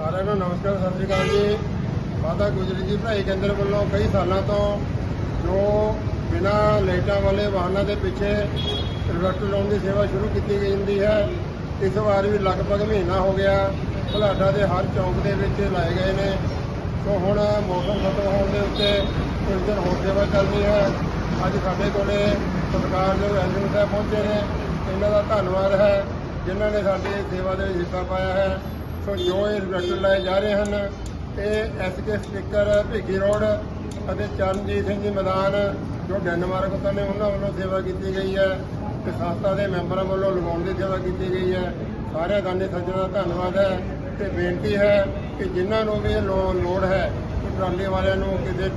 ਸਾਰਿਆਂ ਨੂੰ ਨਮਸਕਾਰ, ਸਤਿ ਸ਼੍ਰੀ ਅਕਾਲ ਜੀ। ਮਾਤਾ ਗੁਜਰੀ ਜੀ ਭਾਈ ਕੇਂਦਰ ਵੱਲੋਂ ਕਈ ਸਾਲਾਂ ਤੋਂ ਜੋ ਬਿਨਾਂ ਲਾਈਟਾਂ ਵਾਲੇ ਵਾਹਨਾਂ ਦੇ ਪਿੱਛੇ ਰਿਵਰਟ ਲਾਉਣ ਦੀ ਸੇਵਾ ਸ਼ੁਰੂ ਕੀਤੀ ਗਈ ਹੁੰਦੀ ਹੈ, ਇਸ ਵਾਰ ਵੀ ਲਗਭਗ ਮਹੀਨਾ ਹੋ ਗਿਆ ਭਲਾਡਾ ਦੇ ਹਰ ਚੌਂਕ ਦੇ ਵਿੱਚ ਲਾਏ ਗਏ ਨੇ। ਸੋ ਹੁਣ ਮੌਸਮ ਖਤਮ ਹੋਣ ਦੇ ਉੱਤੇ ਕੁਝ ਦਿਨ ਹੋਰ ਸੇਵਾ ਚੱਲਦੀ ਹੈ। ਅੱਜ ਸਾਡੇ ਕੋਲੇ ਸਤਿਕਾਰਯੋਗ ਐਸਐਮ ਸਾਹਿਬ ਪਹੁੰਚੇ ਨੇ। ਇਹਨਾਂ ਦਾ ਧੰਨਵਾਦ ਹੈ, ਜਿਨ੍ਹਾਂ ਨੇ ਸਾਡੀ ਸੇਵਾ ਦੇ ਵਿੱਚ ਹਿੱਸਾ ਪਾਇਆ ਹੈ। ਸੋ ਜੋ ਇਹ ਰਿਵਰਟ ਲਾਏ ਜਾ ਰਹੇ ਹਨ, ਇਹ ਐਸਕੇ ਸਪੀਕਰ ਭਿੱਗੀ ਰੋਡ ਅਤੇ ਚਰਨਜੀਤ ਸਿੰਘ ਜੀ ਮੈਦਾਨ, ਜੋ ਡੈਨਮਾਰਕ ਤੋਂ ਨੇ, ਉਹਨਾਂ ਵੱਲੋਂ ਸੇਵਾ ਕੀਤੀ ਗਈ ਹੈ ਤੇ ਸੰਸਥਾ ਦੇ ਮੈਂਬਰਾਂ ਵੱਲੋਂ ਲਗਾਉਣ ਦੀ ਸੇਵਾ ਕੀਤੀ ਗਈ ਹੈ। ਸਾਰਿਆਂ ਦਾ ਦਾਨੀ ਸੱਜਣਾਂ ਦਾ ਧੰਨਵਾਦ ਹੈ ਤੇ ਬੇਨਤੀ ਹੈ ਕਿ ਜਿਨ੍ਹਾਂ ਨੂੰ ਵੀ ਇਹ ਲੋੜ ਹੈ ਟਰਾਲੀ ਵਾਲਿਆਂ ਨੂੰ ਕਿਤੇ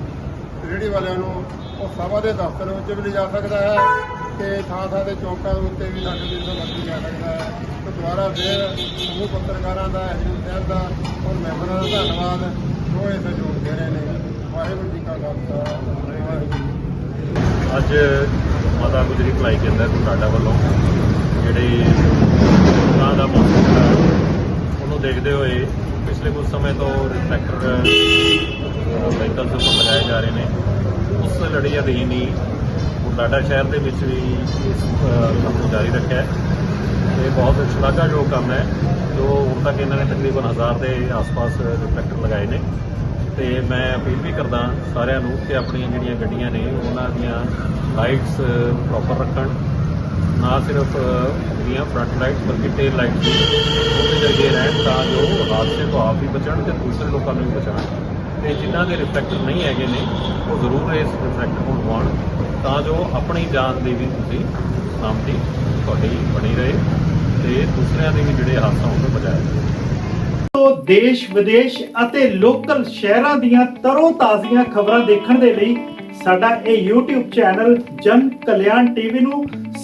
ਰੇਹੜੀ ਵਾਲਿਆਂ ਨੂੰ ਉਹ ਸਭਾ ਦੇ ਦਫ਼ਤਰ ਵਿੱਚ ਵੀ ਲਿਜਾ ਸਕਦਾ ਹੈ ਤੇ ਥਾਂ ਥਾਂ ਦੇ ਚੌਕਾਂ ਦੇ ਉੱਤੇ ਵੀ ਸਾਡੇ ਦਿਨ ਤੋਂ ਵਰਤੀ ਜਾ ਸਕਦਾ ਹੈ। ਤੇ ਦੁਬਾਰਾ ਫਿਰ ਸਮੂਹ ਪੱਤਰਕਾਰਾਂ ਦਾ, ਹਜੂਰ ਸਾਹਿਬ ਦਾ ਔਰ ਮੈਂਬਰਾਂ ਦਾ ਧੰਨਵਾਦ ਜੋ ਇਹ ਸਹਿਯੋਗ ਦੇ ਰਹੇ ਨੇ। ਵਾਹਿਗੁਰੂ ਜੀ ਕਾ ਖਾਲਸਾ, ਵਾਹਿਗੁਰੂ ਅੱਜ ਮਾਤਾ ਗੁਜਰੀ ਭਲਾਈ ਕੇਂਦਰ ਤੁਹਾਡਾ ਵੱਲੋਂ ਜਿਹੜੀ ਉਹਨਾਂ ਦਾ ਮੌਸਮ ਉਹਨੂੰ ਦੇਖਦੇ ਹੋਏ ਪਿਛਲੇ ਕੁਝ ਸਮੇਂ ਤੋਂ ਟਰੈਕਟਰ ਵਹੀਕਲ ਉੱਪਰ ਲਗਾਏ ਜਾ ਰਹੇ ਨੇ। ਉਸ ਲੜੀ ਅਧੀਨ ਹੀ ਬੁਢਲਾਡਾ ਸ਼ਹਿਰ ਦੇ ਵਿੱਚ ਵੀ ਇਸ ਕੰਮ ਨੂੰ ਜਾਰੀ ਰੱਖਿਆ ਹੈ। ਇਹ ਬਹੁਤ ਸ਼ਲਾਘਾਯੋਗ ਕੰਮ ਹੈ, ਜੋ ਹੁਣ ਤੱਕ ਇਹਨਾਂ ਨੇ ਤਕਰੀਬਨ 1000 ਦੇ ਆਸ-ਪਾਸ ਟਰੈਕਟਰ ਲਗਾਏ ਨੇ। ਤੇ ਮੈਂ ਅਪੀਲ ਵੀ ਕਰਦਾ ਸਾਰਿਆਂ ਨੂੰ ਕਿ ਆਪਣੀਆਂ ਜਿਹੜੀਆਂ ਗੱਡੀਆਂ ਨੇ, ਉਹਨਾਂ ਦੀਆਂ ਲਾਈਟਸ ਪ੍ਰੋਪਰ ਰੱਖਣ। ਨਾ ਸਿਰਫ ਜਿਹੜੀਆਂ ਫਰੰਟ ਲਾਈਟਸ ਬਲਕਿ ਟੇਲ ਲਾਈਟਸ ਵੀ। ਉਹਦੇ ਜਰੀਏ ਰਹਿਣ ਤਾਂ ਜੋ ਹਾਦਸੇ ਤੋਂ ਆਪ ਹੀ ਬਚਣ ਤੇ ਦੂਸਰੇ ਲੋਕਾਂ ਨੂੰ ਵੀ ਬਚਾਉਣ। ਤੇ ਜਿਨ੍ਹਾਂ ਦੇ ਰਿਫਲੈਕਟਰ ਨਹੀਂ ਹੈਗੇ ਨੇ, ਉਹ ਜ਼ਰੂਰ ਇਸ ਰਿਫਲੈਕਟਰ ਨੂੰ ਲਵਾਉਣ ਤਾਂ ਜੋ ਆਪਣੀ ਜਾਨ ਦੀ ਵੀ ਤੁਸੀਂ ਸਲਾਮਤੀ ਤੁਹਾਡੀ ਬਣੀ ਰਹੇ ਤੇ ਦੂਸਰਿਆਂ ਦੇ ਵੀ ਜਿਹੜੇ ਹਾਦਸਾ ਹੋਣ ਬਚਾਇਆ ਜਾਵੇ ਤੋਂ ਦੇਸ਼, ਵਿਦੇਸ਼ ਅਤੇ ਲੋਕਲ ਸ਼ਹਿਰਾਂ ਦੀਆਂ ਤਰੋ ਤਾਜ਼ੀਆਂ ਖਬਰਾਂ ਦੇਖਣ ਦੇ ਲਈ ਸਾਡਾ ਇਹ YouTube ਚੈਨਲ ਜਨ ਕਲਿਆਣ ਟੀਵੀ ਨੂੰ